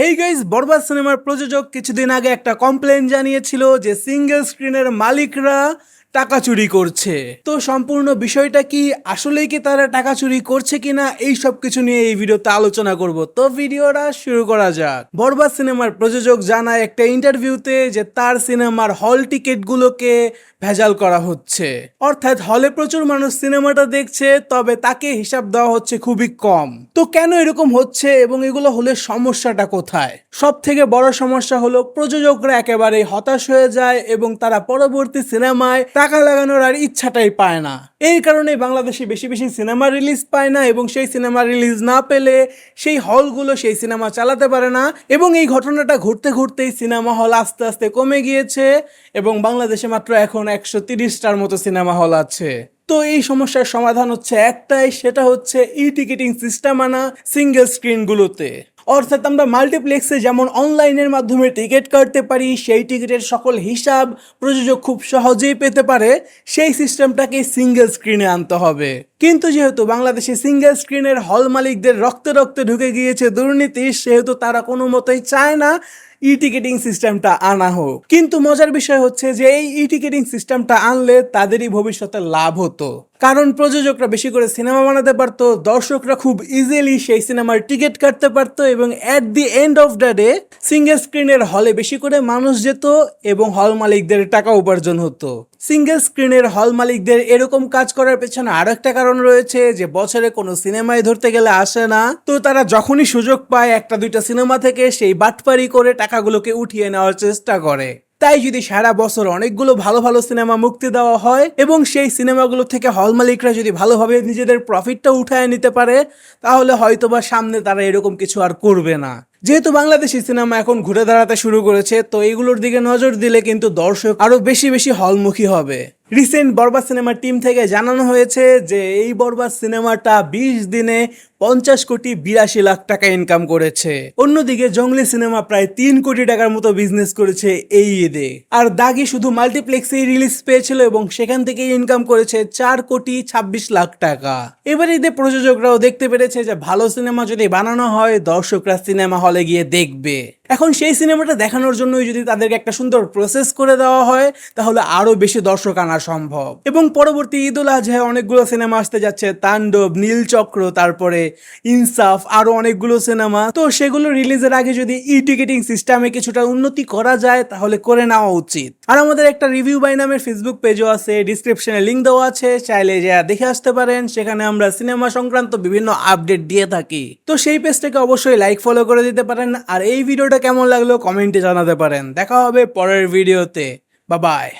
Hey guys বরবাদ সিনেমার প্রযোজক কিছুদিন আগে একটা কমপ্লেন জানিয়েছিল যে সিঙ্গেল স্ক্রিনের মালিকরা টাকা চুরি করছে। তো সম্পূর্ণ বিষয়টা কি আসলেই কি তারা টাকা চুরি করছে কিনা এই সব কিছু নিয়ে এই ভিডিওতে আলোচনা করব। তো ভিডিওটা শুরু করা যাক। বরবাদ সিনেমার প্রযোজক জানায় একটা ইন্টারভিউতে যে তার সিনেমার হল টিকিটগুলোকে ভেজাল করা হচ্ছে। অর্থাৎ হলে প্রচুর মানুষ সিনেমাটা দেখছে, তবে তাকে হিসাব দেওয়া হচ্ছে খুবই কম। তো কেন এরকম হচ্ছে এবং এগুলো হলে সমস্যাটা কোথায়? সব থেকে বড় সমস্যা হলো প্রযোজকরা একেবারে হতাশ হয়ে যায় এবং তারা পরবর্তী সিনেমায় টাকা লাগানোর আর ইচ্ছাটাই পায় না। এই কারণে বাংলাদেশে বেশি বেশি সিনেমা রিলিজ পায় না এবং সেই সিনেমা রিলিজ না পেলে সেই হলগুলো সেই সিনেমা চালাতে পারে না এবং এই ঘটনাটা ঘুরতে ঘুরতেই সিনেমা হল আস্তে আস্তে কমে গিয়েছে এবং বাংলাদেশে মাত্র এখন একশো তিরিশটার মতো সিনেমা হল আছে। তো এই সমস্যার সমাধান হচ্ছে একটাই, সেটা হচ্ছে ই টিকিটিং সিস্টেম আনা সিঙ্গেল স্ক্রিনগুলোতে। অর্থাৎ আমরা মাল্টিপ্লেক্সে যেমন অনলাইনের মাধ্যমে টিকিট কাটতে পারি, সেই টিকিটের সকল হিসাব প্রযোজক খুব সহজেই পেতে পারে। সেই সিস্টেমটাকে সিঙ্গেল স্ক্রিনে আনতে হবে। কিন্তু যেহেতু বাংলাদেশে সিঙ্গেল স্ক্রিনের হল মালিকদের রক্তে রক্তে ঢুকে গিয়েছে দুর্নীতি, সেহেতু তারা কোনো মতেই চায় না ই টিকিটিং সিস্টেমটা আনা হোক। কিন্তু মজার বিষয় হচ্ছে যে এই ই টিকিটিং সিস্টেমটা আনলে তাদেরই ভবিষ্যতে লাভ হতো। কারণ প্রযোজকরা বেশি করে সিনেমা বানাতে পারতো, দর্শকরা খুব ইজিলি সেই সিনেমার টিকিট কাটতে পারতো এবং at the end of the day single স্ক্রিনের হলে বেশি করে মানুষ যেত এবং হল মালিকদের টাকা উপার্জন হতো। সিঙ্গেল স্ক্রিনের হল মালিকদের এরকম কাজ করার পেছনে আরও একটা কারণ রয়েছে যে বছরে কোনো সিনেমায় ধরতে গেলে আসে না। তো তারা যখনই সুযোগ পায় একটা দুইটা সিনেমা থেকে সেই বাটপারি করে টাকাগুলোকে উঠিয়ে নেওয়ার চেষ্টা করে। তাই যদি সারা বছর অনেকগুলো ভালো ভালো সিনেমা মুক্তি দেওয়া হয় এবং সেই সিনেমাগুলো থেকে হল মালিকরা যদি ভালোভাবে নিজেদের প্রফিটটা উঠায় নিতে পারে, তাহলে হয়তোবা সামনে তারা এরকম কিছু আর করবে না। যেহেতু বাংলাদেশি সিনেমা এখন ঘুরে দাঁড়াতে শুরু করেছে, তো এগুলোর দিকে নজর দিলে কিন্তু দর্শক আরও বেশি বেশি হলমুখী হবে। রিসেন্ট বরবাদ সিনেমার টিম থেকে জানানো হয়েছে যে এই বরবাদ সিনেমাটা বিশ দিনে পঞ্চাশ কোটি বিরাশি লাখ টাকা ইনকাম করেছে। অন্যদিকে জঙ্গলি সিনেমা প্রায় তিন কোটি টাকার মতো বিজনেস করেছে এই ঈদে। আর দাগি শুধু মাল্টিপ্লেক্সেই রিলিজ পেয়েছিল এবং সেখান থেকে ইনকাম করেছে চার কোটি ছাব্বিশ লাখ টাকা। এবার ঈদে প্রযোজকরাও দেখতে পেরেছে যে ভালো সিনেমা যদি বানানো হয়, দর্শকরা সিনেমা হলে গিয়ে দেখবে। এখন সেই সিনেমাটা দেখানোর জন্যই যদি তাদেরকে একটা সুন্দর প্রসেস করে দেওয়া হয়, তাহলে আরও বেশি দর্শক আনা সম্ভব। এবং পরবর্তী ঈদ উল আজহায় অনেকগুলো সিনেমা আসতে যাচ্ছে। তাণ্ডব, নীলচক্র, তারপরে ইনসাফ, আরও অনেকগুলো সিনেমা। তো সেগুলো রিলিজের আগে যদি ই টিকিটিং সিস্টেমে কিছুটা উন্নতি করা যায়, তাহলে করে নেওয়া উচিত। আর আমাদের একটা রিভিউ বাই নামের ফেসবুক পেজও আছে। ডিসক্রিপশনে লিঙ্ক দেওয়া আছে। চাইলে যা দেখে আসতে পারেন। সেখানে আমরা সিনেমা সংক্রান্ত বিভিন্ন আপডেট দিয়ে থাকি। তো সেই পেজটাকে অবশ্যই লাইক ফলো করে দিতে পারেন। আর এই ভিডিওটা কেমন লাগল কমেন্টে জানাতে পারেন। দেখা হবে পরের ভিডিওতে বা বাই